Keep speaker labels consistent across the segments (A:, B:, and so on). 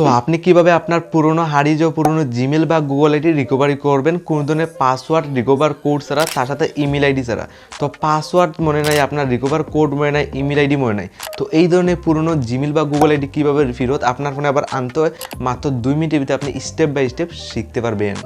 A: So আপনি কীভাবে আপনার পুরনো হারিয়ে যাওয়া পুরনো জিমেল বা গুগল আইডি রিকভারি করবেন? কোন ধরনের পাসওয়ার্ড রিকভার কোড ছাড়া? তার সাথে ইমেল আইডি ছাড়া। তো পাসওয়ার্ড মনে নাই, আপনার রিকভার কোড মনে নাই ইমেল আইডি মনে নাই। তো এই ধরনের পুরনো জিমেল বা গুগল আইডি কীভাবে ফেরত? আপনার ফোনে আবার আনতে হয়। মাত্র দুই মিনিটের ভিতরে আপনি স্টেপ বাই স্টেপ শিখতে পারবেন।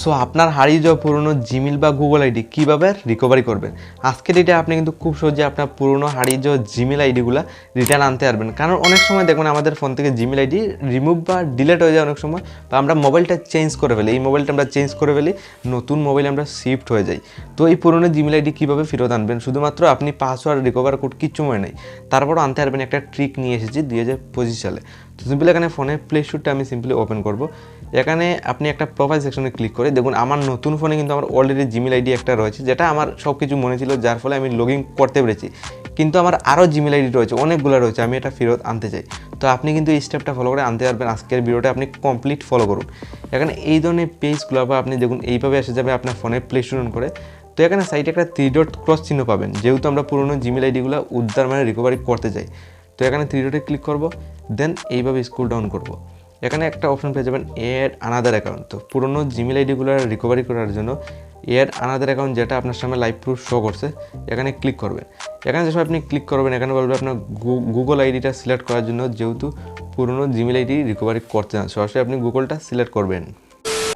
A: সো আপনার হারিয়ে যাওয়া পুরনো জিমেল বা গুগল আইডি কীভাবে রিকভারি করবেন? আজকের ডেটে আপনি কিন্তু খুব সহজে আপনার পুরনো হারিয়ে যাওয়া জিমেল আইডিগুলো রিটার্ন আনতে পারবেন। কারণ অনেক সময় দেখবেন আমাদের ফোন থেকে জিমেল আইডি রিমুভ বা ডিলেট হয়ে যায় অনেক সময়। বা আমরা মোবাইলটা চেঞ্জ করে ফেলি। এই মোবাইলটা আমরা চেঞ্জ করে ফেলি, নতুন মোবাইল আমরা শিফট হয়ে যাই তো এই পুরনো জিমেল আইডি কীভাবে ফেরত আনবেন? শুধুমাত্র আপনি পাসওয়ার্ড রিকভার কোড কিচ্ছু মনে নেই। তারপরও আনতে পারবেন একটা ট্রিক নিয়ে এসেছি দুই হাজার পঁচিশ সালে। তো সিম্পলি এখানে ফোনে প্লে স্টোরটা আমি সিম্পলি ওপেন করব। এখানে আপনি একটা প্রোফাইল সেকশনে ক্লিক করে দেখুন, আমার নতুন ফোনে কিন্তু আমার অলরেডি জিমেল আইডি একটা রয়েছে, যেটা আমার সব কিছু মনে ছিল, যার ফলে আমি লগ করতে পেরেছি। কিন্তু আমার আরও জিমেল আইডি রয়েছে, অনেকগুলো রয়েছে, আমি এটা ফেরত আনতে চাই। তো আপনি কিন্তু এই স্টেপটা ফলো করে আনতে পারবেন, আজকের ভিডিওটা আপনি কমপ্লিট ফলো করুন। এখানে এই ধরনের পেজগুলো বা আপনি দেখুন, এইভাবে এসে যাবে আপনার ফোনে প্লে স্টোর করে। তো এখানে সাইডে একটা থ্রি ডট ক্রস চিহ্ন পাবেন, যেহেতু আমরা পুরনো জিমেল আইডিগুলো উদ্ধার মানে রিকভারি করতে চাই। তো এখানে থ্রি ডটে ক্লিক করব দেন এইভাবে স্কুল ডাউন করব। এখানে একটা অপশন পেয়ে যাবেন এড আনাদার অ্যাকাউন্ট তো পুরোনো জিমেল আইডিগুলো রিকভারি করার জন্য এড আনাদার অ্যাকাউন্ট যেটা আপনার সামনে লাইভ প্রুফ শো করছে, এখানে ক্লিক করবেন। এখানে যেসব আপনি ক্লিক করবেন, এখানে বলবে আপনার গুগল আইডিটা সিলেক্ট করার জন্য যেহেতু পুরোনো জিমেল আইডি রিকভারি করতে চান সরাসরি আপনি গুগলটা সিলেক্ট করবেন।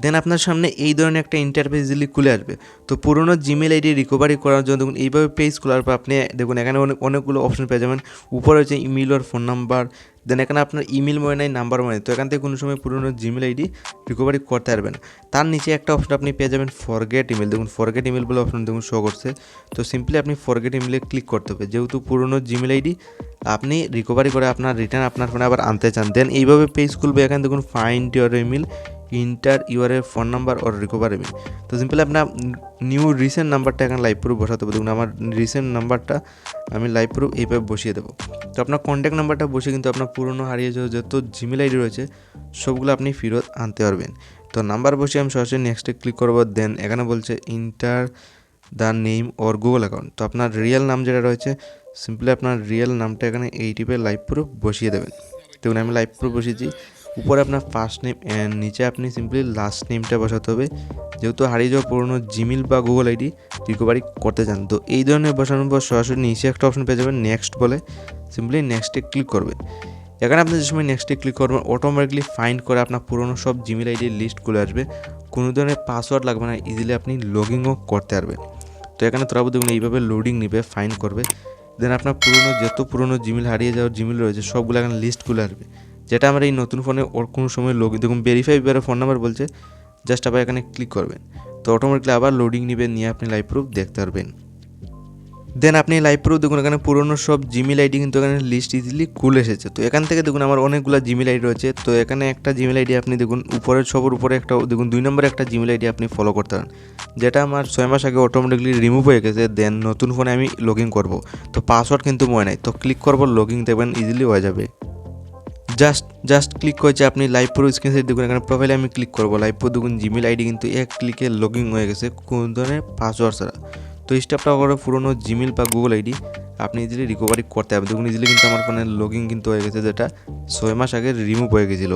A: দেন আপনার সামনে এই ধরনের একটা ইন্টারফেস ইজিলি খুলে আসবে। তো পুরোনো জিমেল আইডি রিকভারি করার জন্য দেখুন, এইভাবে পেজ খোলার পর আপনি দেখুন, এখানে অনেক, অনেকগুলো অপশন পেয়ে যাবেন। উপরে হচ্ছে ইমেল আর ফোন নাম্বার দেন এখানে আপনার ইমেল মনে নাই নাম্বার মনে তো এখান থেকে কোনো সময় পুরোনো জিমেল আইডি রিকভারি করতে পারবেন। তার নিচে একটা অপশন আপনি পেয়ে যাবেন ফরগেট ইমেল দেখুন ফরগেট ইমেল বলে অপশন দেখুন শো করছে। তো সিম্পলি আপনি ফরগেট ইমেলে ক্লিক করতে হবে। যেহেতু পুরোনো জিমেল আইডি আপনি রিকভারি করে আপনার রিটার্ন আপনার ফোনে আবার আনতে চান দেন এইভাবে পেজ খুলবে। এখানে দেখুন find your email enter your phone number or recover email তো সিম্পলি আপনার নিউ রিসেন্ট নাম্বারটা এখানে লাইভ প্রুফ বসাতে হবে। দেখুন, আমার রিসেন্ট নাম্বারটা আমি লাইভ প্রুফ এইভাবে বসিয়ে দেবো। তো আপনার কন্ট্যাক্ট নাম্বারটা বসে কিন্তু আপনার পুরনো হারিয়ে যাওয়া যত জিমেল আইডি রয়েছে, সবগুলো আপনি ফেরত আনতে পারবেন। তো নাম্বার বসে আমি সরাসরি নেক্সটে ক্লিক করব দেন এখানে বলছে enter the name or Google account তো আপনার রিয়েল নাম যেটা রয়েছে, সিম্পলি আপনার রিয়েল নামটা এখানে এই টিপে লাইভ প্রুফ বসিয়ে দেবেন। দেখুন, আমি লাইভ প্রুফ বসিয়েছি। উপরে আপনার ফার্স্ট নেম অ্যান্ড নিচে আপনি সিম্পলি লাস্ট নেমটা বসাতে হবে। যেহেতু হারিয়ে যাওয়া পুরোনো জিমেল বা গুগল আইডি রিকভারি করতে চান, তো এই ধরনের বসানোর পর সরাসরি নিচে একটা অপশন পেয়ে যাবেন নেক্সট বলে। সিম্পলি নেক্সটে ক্লিক করবে। এখানে আপনি যে সময় নেক্সটে ক্লিক করবেন অটোমেটিকলি ফাইন্ড করে আপনার পুরনো সব জিমেল আইডির লিস্ট খুলে আসবে। কোনো ধরনের পাসওয়ার্ড লাগবে না ইজিলি আপনি লগিংও করতে পারবেন। তো এখানে তোরা দেখুন এইভাবে লোডিং নেবে ফাইন করবে। দেন আপনার পুরনো, যত পুরনো জিমেল হারিয়ে যাওয়ার জিমেল রয়েছে, সবগুলো এখানে লিস্ট খুলে আসবে। যেটা আমার এই নতুন ফোনে ওর কোনো সময় লোক দেখুন ভেরিফাই বেরো ফোন নাম্বার বলছে জাস্ট আবার এখানে ক্লিক করবেন। তো অটোমেটিকলি আবার লোডিং নেবে নিয়ে আপনি লাইভ প্রুফ দেখতে পারবেন। দেন আপনি লাইভ প্রুফ দেখুন এখানে পুরনো সব জিমেল আইডি কিন্তু এখানে লিস্ট ইজিলি খুলে এসেছে। তো এখান থেকে দেখুন আমার অনেকগুলো জিমেল আইডি রয়েছে। তো এখানে একটা জিমেল আইডি আপনি দেখুন, উপরের সবার উপরে একটা, দেখুন দুই নম্বরে একটা জিমেল আইডি আপনি ফলো করতে পারেন। যেটা আমার ছয় মাস আগে অটোমেটিকলি রিমুভ হয়ে গেছে দেন নতুন ফোনে আমি লগ ইন করব। তো পাসওয়ার্ড কিন্তু মনে নাই, তো ক্লিক করব লগ ইন দেবেন ইজিলি হয়ে যাবে। জাস্ট জাস্ট ক্লিক করেছে আপনি লাইভ পুরো স্ক্রিন সাইড দেখুন এখানে প্রোফাইলে আমি ক্লিক করব। লাইভ পুরো দেখুন জিমেল আইডি কিন্তু এক ক্লিকে লগ ইন হয়ে গেছে কোন ধরনের পাসওয়ার্ড ছাড়া। তো এই স্টেপটা করে পুরোনো জিমেল বা গুগল আইডি আপনি ইজিলি রিকভারি করতে হবে দেখুন ইজিলি কিন্তু আমার ফোনে লগ ইন কিন্তু হয়ে গেছে, যেটা ছয় মাস আগে রিমুভ হয়ে গেছিল।